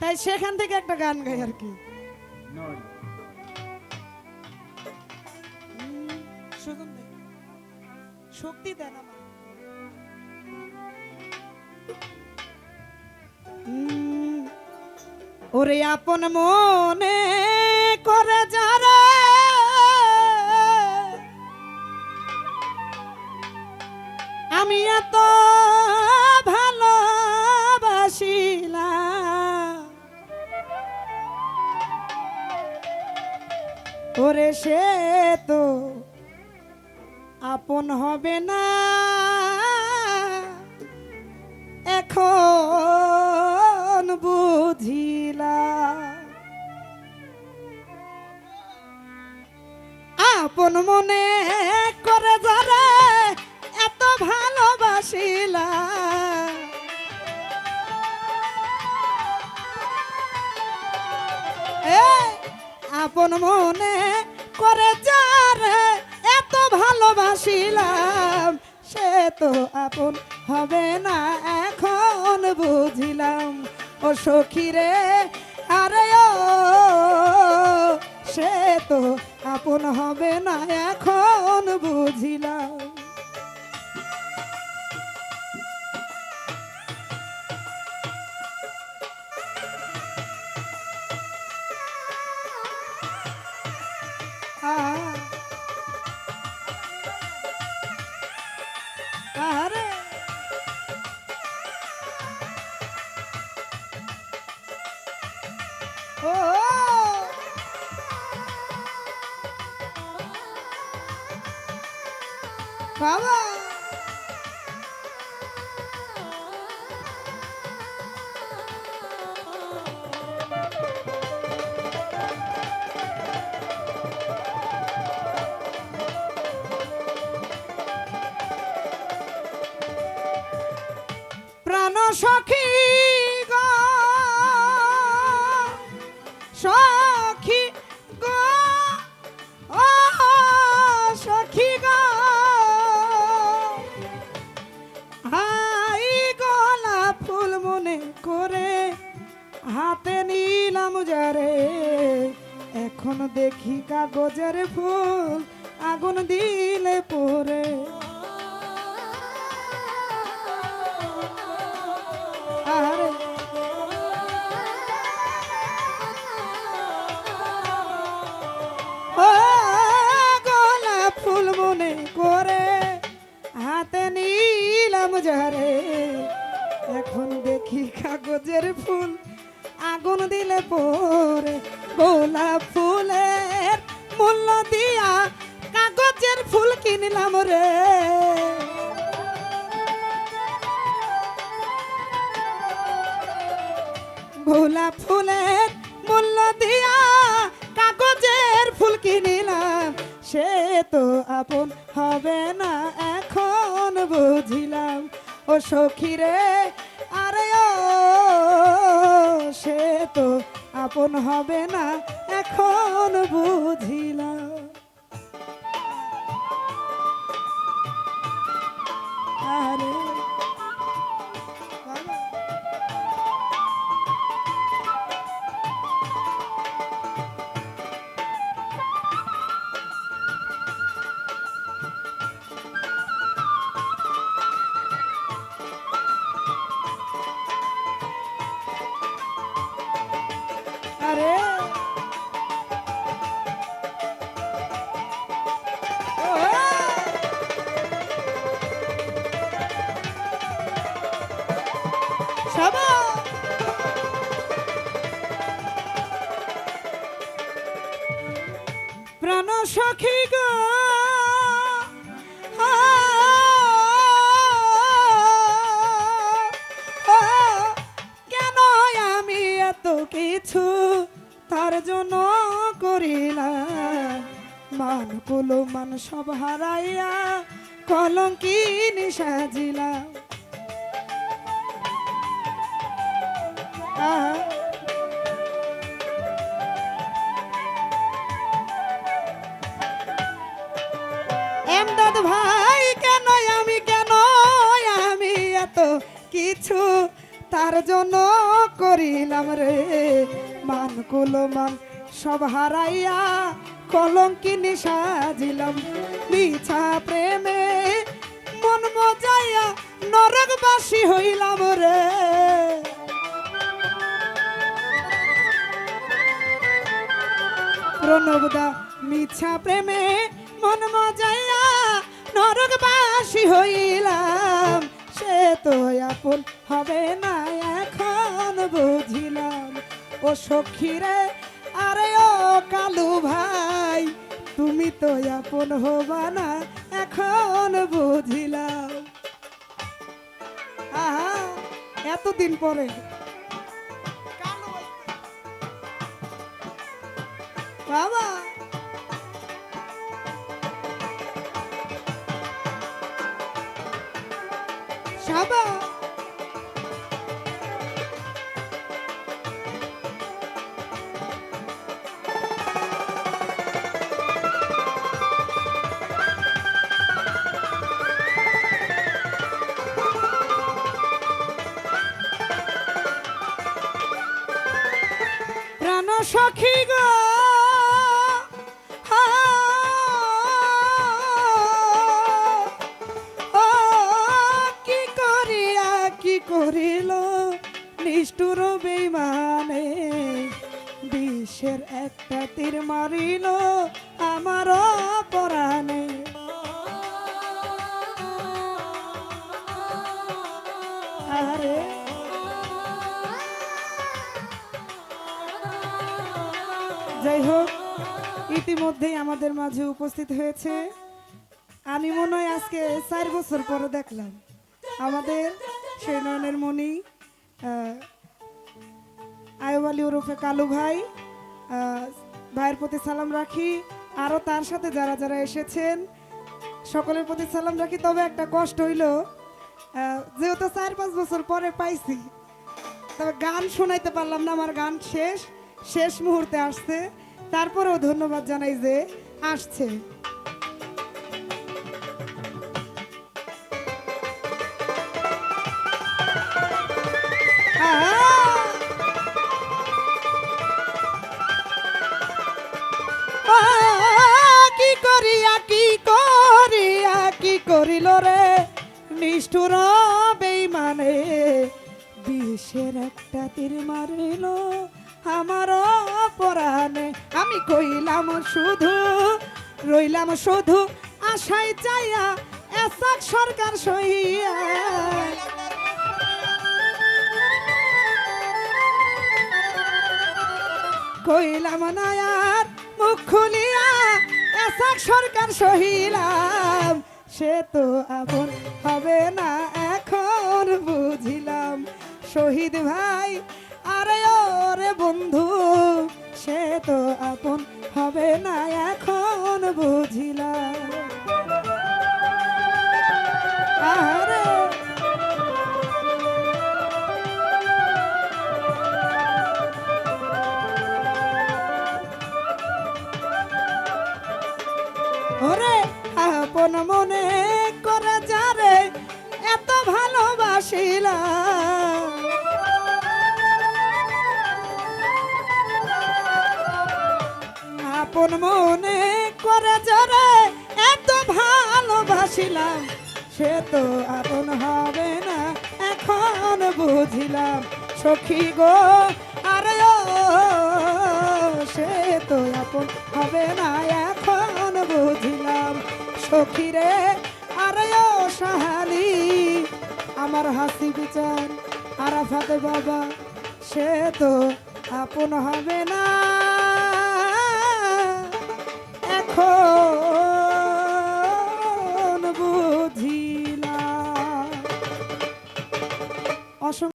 তাই সেখান থেকে একটা গান গাই আর কি। শক্তি দেন আমার ওরে আপন মনে করে যারা আমি এত ওরে সে তো আপন হবে না। এখন বুঝিলা আপন মনে করে যারা এত ভালোবাসিলা আপন মনে করে যার এত ভালোবাসিলাম, সে তো আপন হবে না এখন বুঝিলাম। ও সখীরে, আরে ও, সে তো আপন হবে না এখন বুঝিলাম। বাবা। প্রাণ সখী কাগজের ফুল আগুন দিলে পরে। ফুল করে, হাতে এখন দেখি কাগজের ফুল আগুন দিলে পরে। গোলাপ ফুলের মূল্য দিয়া কাগজের ফুল কিনলাম রে। গোলাপ ফুলের মূল্য দিয়া কাগজের ফুল কিনিলাম, সে তো আপন হবে না এখন বুঝিলাম। ও সখীরে আরে ও, সে তো আপন হবে না এখন বুঝিলাম আরে জন্য করিলাম। মান, কুলো, মান সব হারাইয়া কলঙ্কিনী সাজিলাম। আহা। এমদাদ ভাই, কেন, আমি কেন, আমি এত কিছু কার জন্য করিলাম রে? মান কুলমান, সব হারাইয়া কলঙ্কিনি সাজিলাম। মিছা প্রেমে মন মজাইয়া নরকবাসী হইলাম রে। প্রণবদা, মিছা প্রেমে মন মজাইয়া নরকবাসী হইলাম। সে তো আপন হবে না এখন, বুঝিলাম। ও সখীরে, আরে ও কালু ভাই, তুমি তো আপন হবা না, এখন বুঝিলাম। আহা, এতদিন পরে। বাবা। সাবা। সখী গো। কি করিয়া, কি করিল? নিষ্ঠুর বেইমানে বিশ্বের একটা তীর মারিল আমার পরাণে আরে যাই হোক, ইতিমধ্যেই আমাদের মাঝে উপস্থিত হয়েছে। আমি মনে হয় আজকে চার বছর পরে দেখলাম। আমাদের সেই নয়নের মণি আয়ুব ওরফে কালু ভাই ভাইয়ের প্রতি সালাম রাখি। আরও তার সাথে যারা যারা এসেছেন, সকলের প্রতি সালাম রাখি। তবে একটা কষ্ট হইল যেহেতু চার পাঁচ বছর পরে পাইছি, তবে গান শোনাইতে পারলাম না, আমার গান শেষ। শেষ মুহূর্তে আসছে। তারপরেও ধন্যবাদ জানাই যে আসছে! কি করিয়া কি করিয়া, কি করিল রে? নিষ্ঠুর বেইমানে, বিষের একটা তীর মারিল। আমার পরাণে আমি কইলাম শুধু, রইলাম শুধু আশাই চাইয়া এসাক সরকার সহিয়া। কইলাম নায়ার মুখ খুলিয়া, এসাক সরকার সহিলাম। সে তো আপন হবে না, এখন বুঝিলাম। শহীদ ভাই বন্ধু, সে তো আপন হবে না এখন বুঝিলাম ওরে, আপন মনে করে যারে এত ভালোবাসিলাম আপন মনে করে যারে এত ভালোবাসিলাম, সে তো আপন হবে না, এখন বুঝিলাম, সখী গো, আরে সে তো আপন হবে না, এখন বুঝিলাম, সখী রে, আরে সাহালি, আমার হাসি বিচার আরাফাতে বাবা, সে তো আপন হবে না